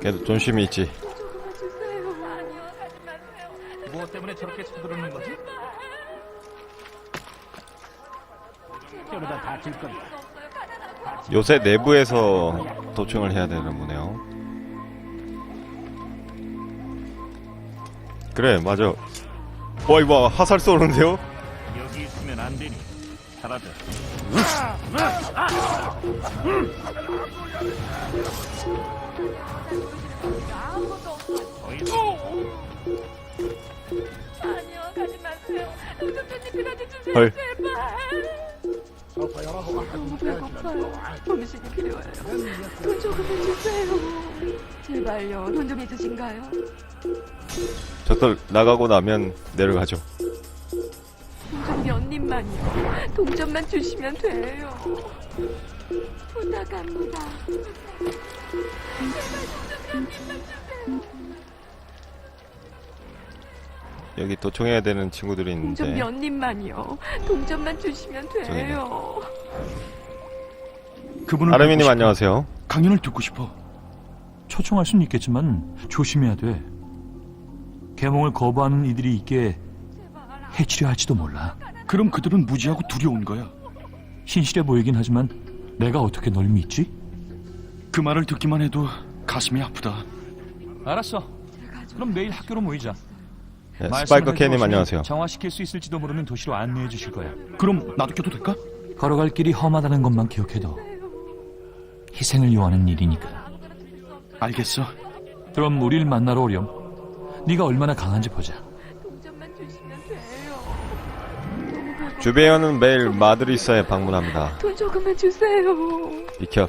걔도 존심이 있지. 무엇 때문에 저렇게 서두르는 거지? 저러다 다칠 거야. 요새 내부에서 도청을 해야 되는 거네요. 그래, 맞아. 와, 이거 화살 쏘는데요? 여기 있으면 안 되니. 사라져. 빌어주세요. 헐. 너무 배고파요. 음식이 필요해요. 돈 조금만 주세요. 제발요. 돈 좀 있으신가요? 저들 나가고 나면 내려가죠. 동전 몇 입만요. 동전만 주시면 돼요. 부탁합니다. 여기 도청해야 되는 친구들이 동전 있는데. 몇 입만요. 동전만 주시면 돼요. 그분을 아르미님 싶어. 안녕하세요. 강연을 듣고 싶어. 초청할 수는 있겠지만 조심해야 돼. 개몽을 거부하는 이들이 있기에 해치려 할지도 몰라. 그럼 그들은 무지하고 두려운 거야. 신실해 보이긴 하지만 내가 어떻게 널 믿지? 그 말을 듣기만 해도 가슴이 아프다. 알았어. 그럼 내일 학교로 모이자. 네, 말씀을 스파이커 캐님 해주었으니 안녕하세요. 정화시킬 수 있을지도 모르는 도시로 안내해 주실 거야. 그럼 나도 껴도 될까? 걸어갈 길이 험하다는 것만 기억해도 희생을 요하는 일이니까. 알겠어. 그럼 우릴 만나러 오렴. 네가 얼마나 강한지 보자. 동전만 주시면 돼요. 주베어는 매일 마드리스에 방문합니다. 돈 조금만 주세요. 비켜.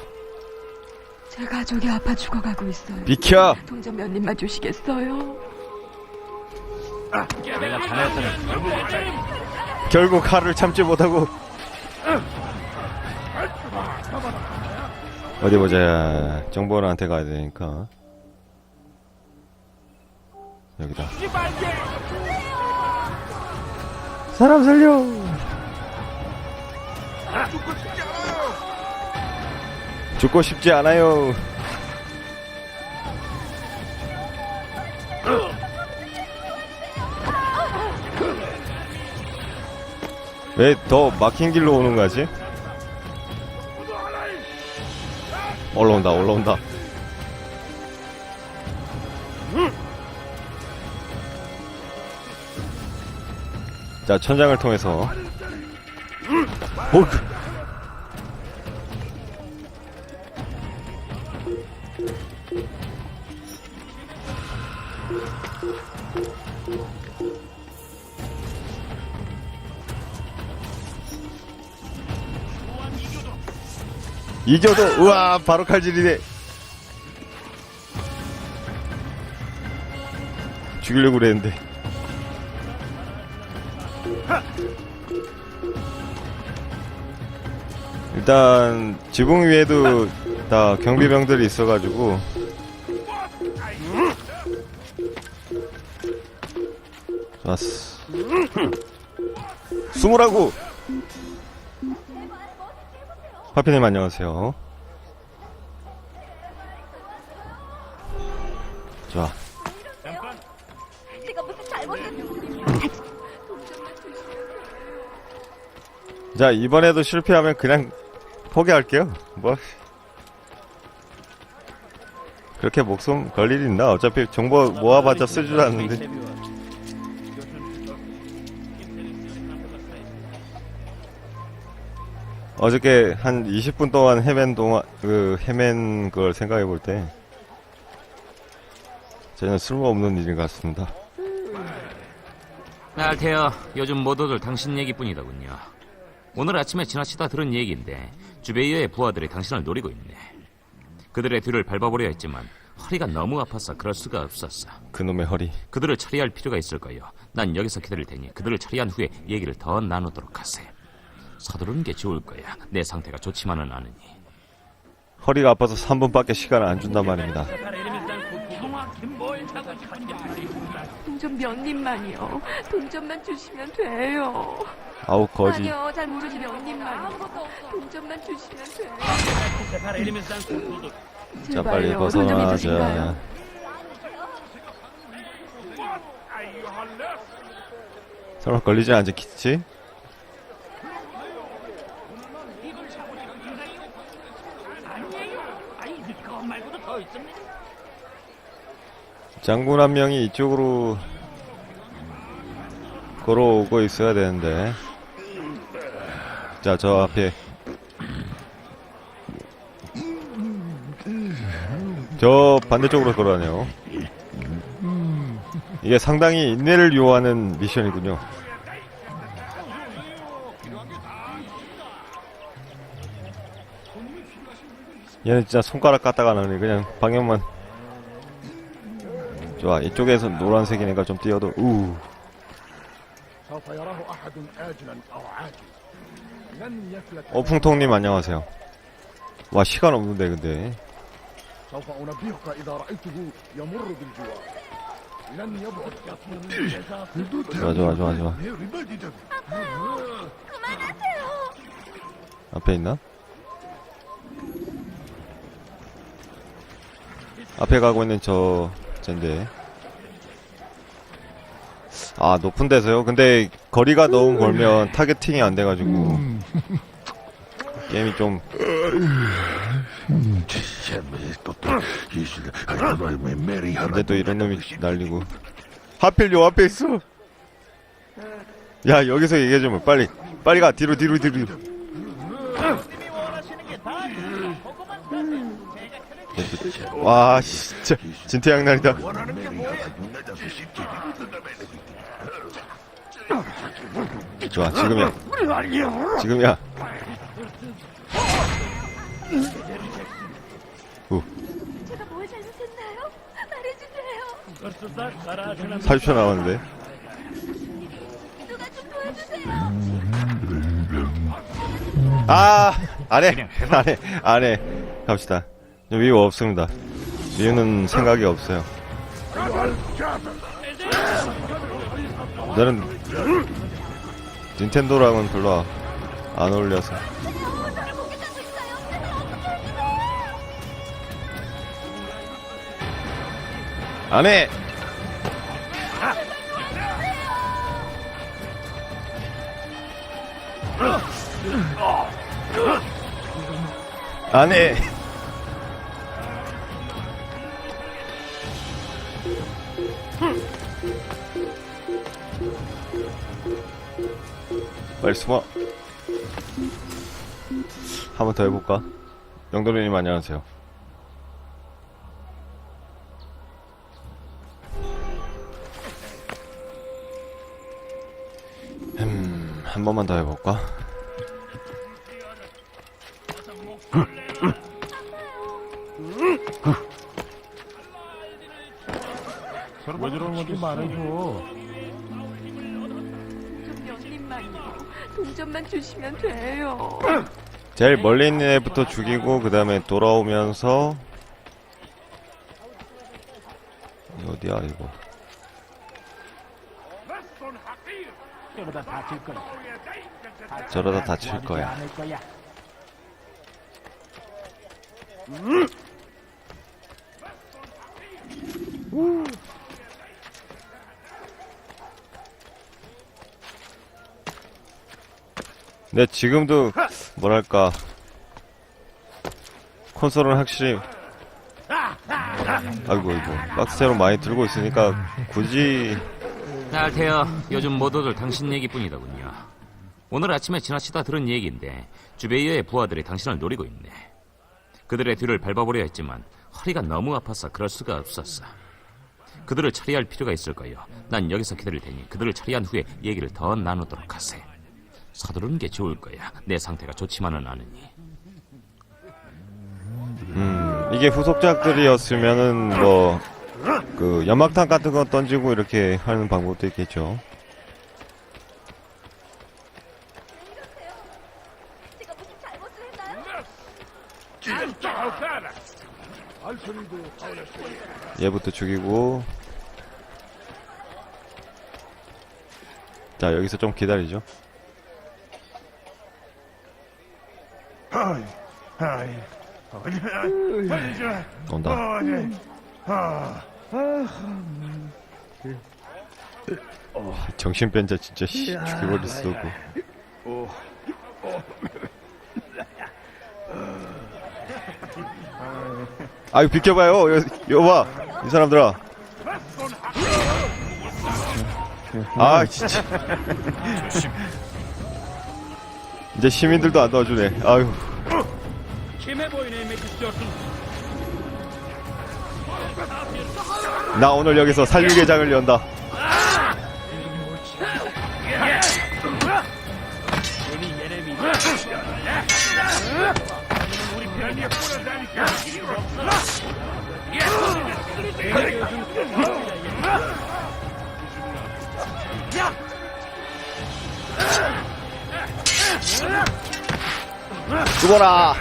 제 가족이 아파 죽어가고 있어요. 비켜! 동전 몇 입만 주시겠어요? 내가 자네였다면 결국 결국 칼을 참지 못하고. 어디 보자. 정보원한테 가야 되니까. 여기다. 사람 살려! 죽고 싶지 않아요. 왜 더 막힌 길로 오는 거지? 올라온다, 올라온다. 자, 천장을 통해서. 오, 그- 이겨도, 우와, 바로 칼질이네. 죽이려고 그랬는데. 일단, 지붕 위에도 다 경비병들이 있어가지고. 좋았어. 숨으라고! 파피님 안녕하세요. 좋아. 제가 무슨 잘못했어요? 자, 이번에도 실패하면 그냥 포기할게요. 뭐. 그렇게 목숨 걸 일이 있나? 어차피 정보 모아봤자 쓰지도 않는데. 어저께 한 20분 동안 헤맨 동안, 그, 헤맨 걸 생각해 볼 때, 전혀 쓸모없는 일인 것 같습니다. 알테어, 요즘 모두들 당신 얘기뿐이더군요. 오늘 아침에 지나치다 들은 얘기인데 주베이어의 부하들이 당신을 노리고 있네. 그들의 뒤를 밟아보려 했지만 허리가 너무 아파서 그럴 수가 없었어. 그놈의 허리. 그들을 처리할 필요가 있을 거요. 난 여기서 기다릴 테니 그들을 처리한 후에 얘기를 더 나누도록 하세. 서두르는 게 좋을 거야. 내 상태가 좋지만은 않으니. 허리가 아파서 3분밖에 시간을 안 준단 말입니다. 동전 몇 입만이요. 동전만 주시면 돼요. 아우, 거지. 아니요, 잘 모르지 몇 입만이요. 동전만 주시면 돼요. 자, 빨리 제발요. 돈좀 벗어나자. 있으신가요? 설마 걸리지 않겠지? 장군 한 명이 이쪽으로 걸어오고 있어야 되는데. 자, 저 앞에. 저 반대쪽으로 걸어가네요. 이게 상당히 인내를 요하는 미션이군요. 얘는 진짜 손가락 갖다가 나네 그냥 방향만 좋아 이쪽에서 노란색인 애가 좀 뛰어도 우. 어풍통님 안녕하세요. 와 시간 없는데 근데. 좋아 좋아 좋아 좋아 아, 앞에 있나? 앞에 가고 있는 저 젠데. 아 높은 데서요? 근데 거리가 너무 멀면 타겟팅이 안 돼가지고. 게임이 좀. 근데 또 이런 놈이 날리고. 하필 요 앞에 있어. 야 여기서 얘기해주면 빨리 빨리 가. 뒤로 뒤로 뒤로 와 진짜 진태 양날이다 좋아 지금이야 지금이야 후 제가 뭘 잘못했나요? 말해주세요. 40초 남았는데. 아 안해 안해 안해 갑시다 미유 없습니다. 미유는 생각이 없어요. 나는 닌텐도랑은 별로 안 어울려서. 안 해! 안 해 빨리 숨어 한 번 더 해볼까? 영도리님 안녕하세요 음, 한 번만 더 해볼까? 왜 저러는 건지 말해줘. 좀만 주시면 돼요. 제일 멀리 있는 애부터 죽이고 그 다음에 돌아오면서 이거 어디야 이거 저러다 다칠 거야. 저러다 다칠 거야 않을 거야. 근데 지금도 뭐랄까 콘솔은 확실히 아이고 이거 박스채로 많이 들고 있으니까 굳이 알테어, 요즘 모두들 당신 얘기뿐이더군요. 오늘 아침에 지나치다 들은 얘기인데 주베이어의 부하들이 당신을 노리고 있네. 그들의 뒤를 밟아보려 했지만 허리가 너무 아파서 그럴 수가 없었어. 그들을 처리할 필요가 있을 거요. 난 여기서 기다릴 테니 그들을 처리한 후에 얘기를 더 나누도록 하세. 서두르는 게 좋을 거야. 내 상태가 좋지만은 않으니. 이게 후속작들이었으면은 뭐 그 연막탄 같은 거 던지고 이렇게 하는 방법도 있겠죠 얘부터 죽이고 자 여기서 좀 기다리죠 온다. 정신 뺀자 진짜 씨 죽여버릴 수도 없고. 아유 비켜봐요. 여, 여봐. 이 사람들아. 아 진짜 이제 시민들도 안 도와주네. 아유 나 오늘 여기서 살리개장을 연다 죽어라.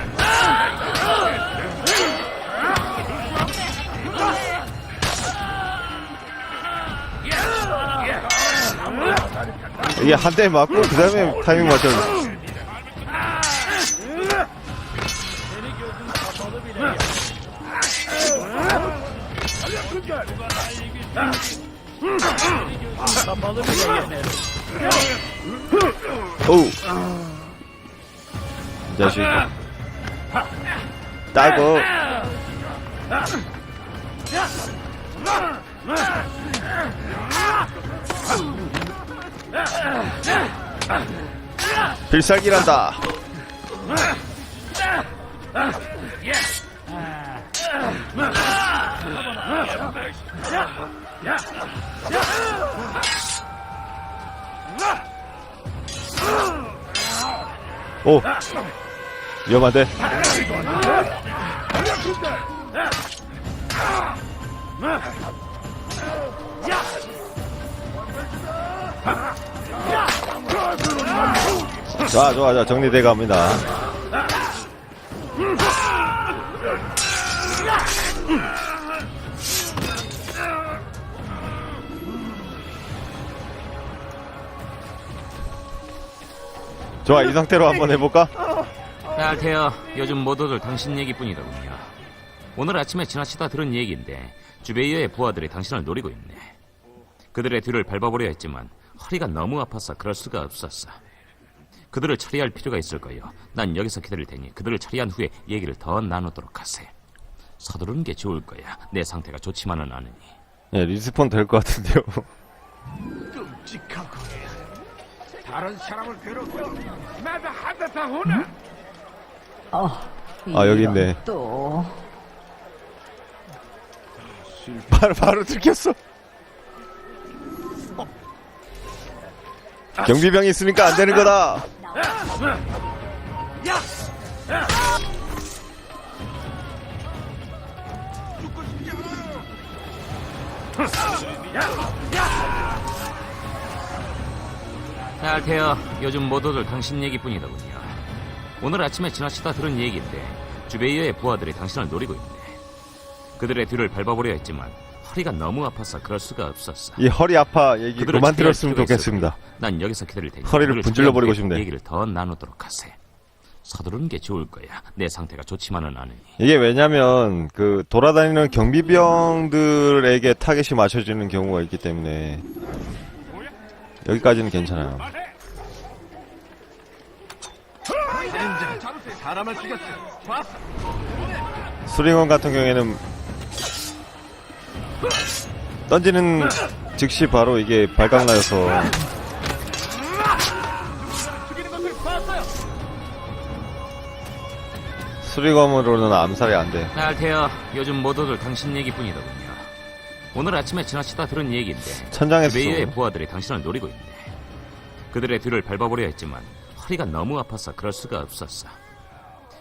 이게 한 대 맞고 그 다음에 타이밍 맞춰 이 자식. 따고. 필살기란다 오. 위험한데? 좋아 좋아 좋아. 정리돼 갑니다 좋아 이 상태로 한번 해볼까? 네, 알테어, 요즘 모두들 당신 얘기뿐이더군요. 오늘 아침에 지나치다 들은 얘기인데 주베이어의 부하들이 당신을 노리고 있네. 그들의 뒤를 밟아보려 했지만 허리가 너무 아파서 그럴 수가 없었어. 그들을 처리할 필요가 있을 거요. 난 여기서 기다릴 테니 그들을 처리한 후에 얘기를 더 나누도록 하세. 서두르는 게 좋을 거야. 내 상태가 좋지만은 않으니. 예 리스폰 될 것 같은데요 다른 사람을 괴롭혀. 나도 하다다 호나. 아 여기 있네. 또 바로 바로 들켰어. 경비병이 있으니까 안 되는 거다. 네, 알테어, 요즘 모두들 당신 얘기뿐이더군요. 오늘 아침에 지나치다 들은 얘기인데 주베이어의 부하들이 당신을 노리고 있네. 그들의 뒤를 밟아보려 했지만 허리가 너무 아파서 그럴 수가 없었어. 이 허리 아파 얘기 그만 들었으면 좋겠습니다. 난 여기서 기다릴 테니 허리를 분질러 버리고 싶네. 얘기를 더 나누도록 하세. 서두르는 게 좋을 거야. 내 상태가 좋지만은 않으니. 이게 왜냐면 그 돌아다니는 경비병들에게 타겟이 맞춰지는 경우가 있기 때문에 여기까지는 괜찮아요 수링원 같은 경우에는 던지는 즉시 바로 이게 발각나여서 수리검으로는 암살이 안 돼. 네, 알테어, 요즘 모두들 당신 얘기뿐이더군요. 오늘 아침에 지나치다 들은 얘기인데 천장에서 주베이어의 쏘고. 부하들이 당신을 노리고 있네. 그들의 뒤를 밟아보려 했지만 허리가 너무 아파서 그럴 수가 없었어.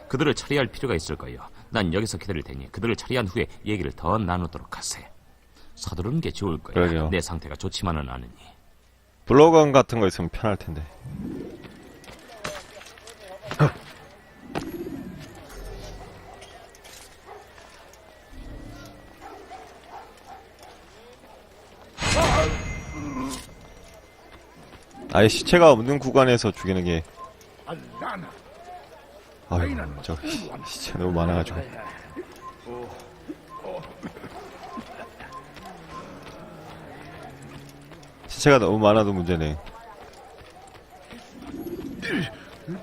그들을 처리할 필요가 있을 거요. 난 여기서 기다릴 테니 그들을 처리한 후에 얘기를 더 나누도록 하세. 서두르는 게 좋을 거야. 그러게요. 내 상태가 좋지만은 않으니. 블로건 같은 거 있으면 편할 텐데. 아예 시체가 없는 구간에서 죽이는 게. 아, 아유, 저 시체 너무 많아가지고. 시체가 너무 많아도 문제네.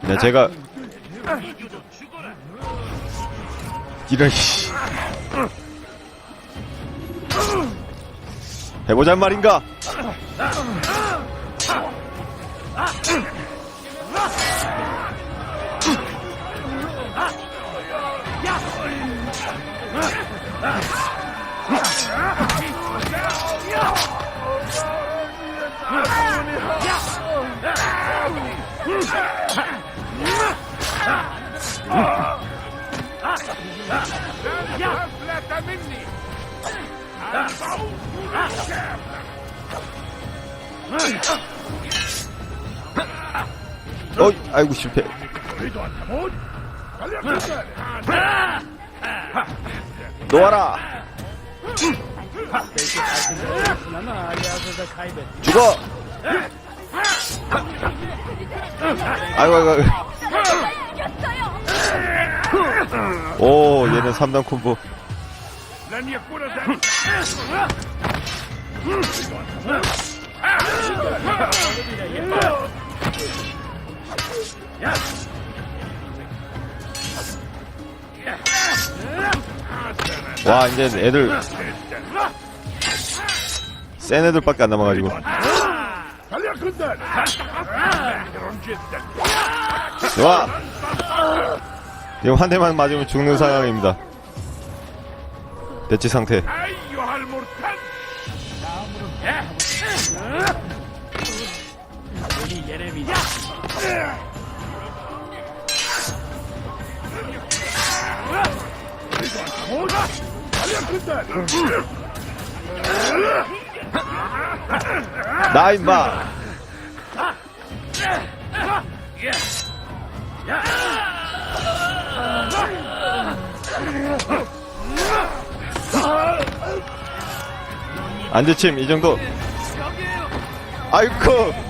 네, 제가 이런 씨. 해보잔 말인가? 아이고 실패. 놓아라. 죽어. 아이고 아이고. 오 얘는 3단 콤보. 와 이제 애들. 센 애들밖에 안 남아가지고. 좋아. 지금 한 대만 맞으면 죽는 상황입니다. 대치 상태. 나 임마. 안지침 이 정도. 아이쿠.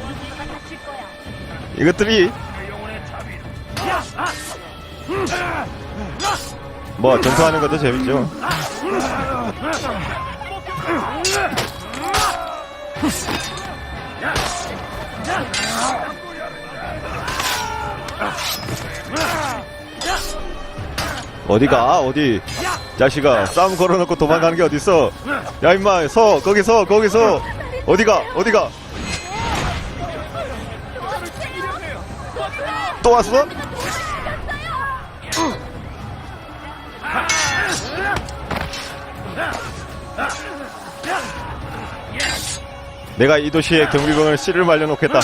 이것들이 뭐 전투하는 것도 재밌죠. 어디가? 어디? 자식아 싸움 걸어놓고 도망가는 게 어딨어? 야 임마 서 거기 서 거기 서. 어디가? 어디가 또 왔어? 내가 이 도시에 경비병을 씨를 말려놓겠다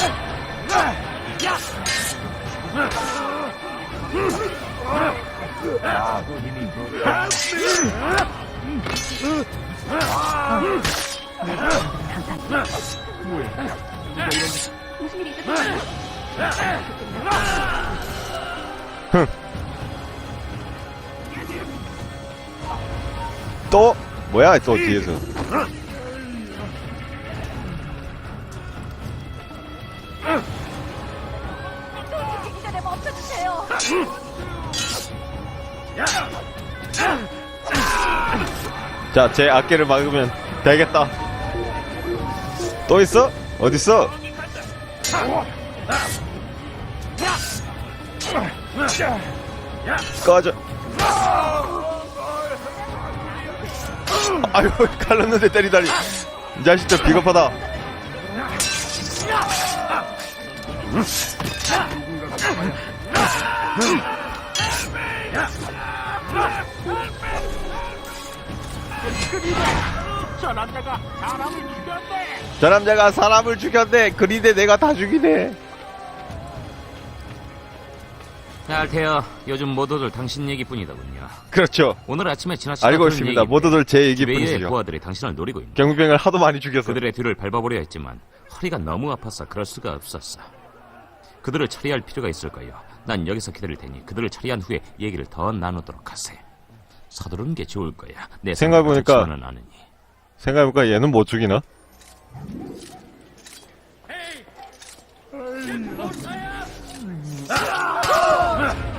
무슨 일이 있으세 요? 또 뭐야 또 뒤에서 되기 전에 멈춰주세요. 자, 제 어깨를 막으면 되겠다. 또 있어? 어딨어? 꺼져. 아유, 칼랐는데 때리다니. 이 자식 좀 비겁하다. 저 남자가 사람을 죽였네 저 남자가 사람을 죽였네. 그린데 내가 다 죽이네. 알테어, 요즘 모두들 당신 얘기뿐이더군요. 그렇죠. 오늘 아침에 지나치다 알고 들은 있습니다. 얘기인데 모두들 제 주베이의 얘기뿐이죠. 부하들이 당신을 노리고 있네. 경비병을 하도 많이 죽여서. 그들의 뒤를 밟아보려 했지만 허리가 너무 아파서 그럴 수가 없었어. 그들을 처리할 필요가 있을 거요. 난 여기서 기다릴 테니 그들을 처리한 후에 얘기를 더 나누도록 하세. 서두르는 게 좋을 거야. 내 생각해보니까- 좋지만은 않으니. 생각해보니까 얘는 못 죽이나? 아!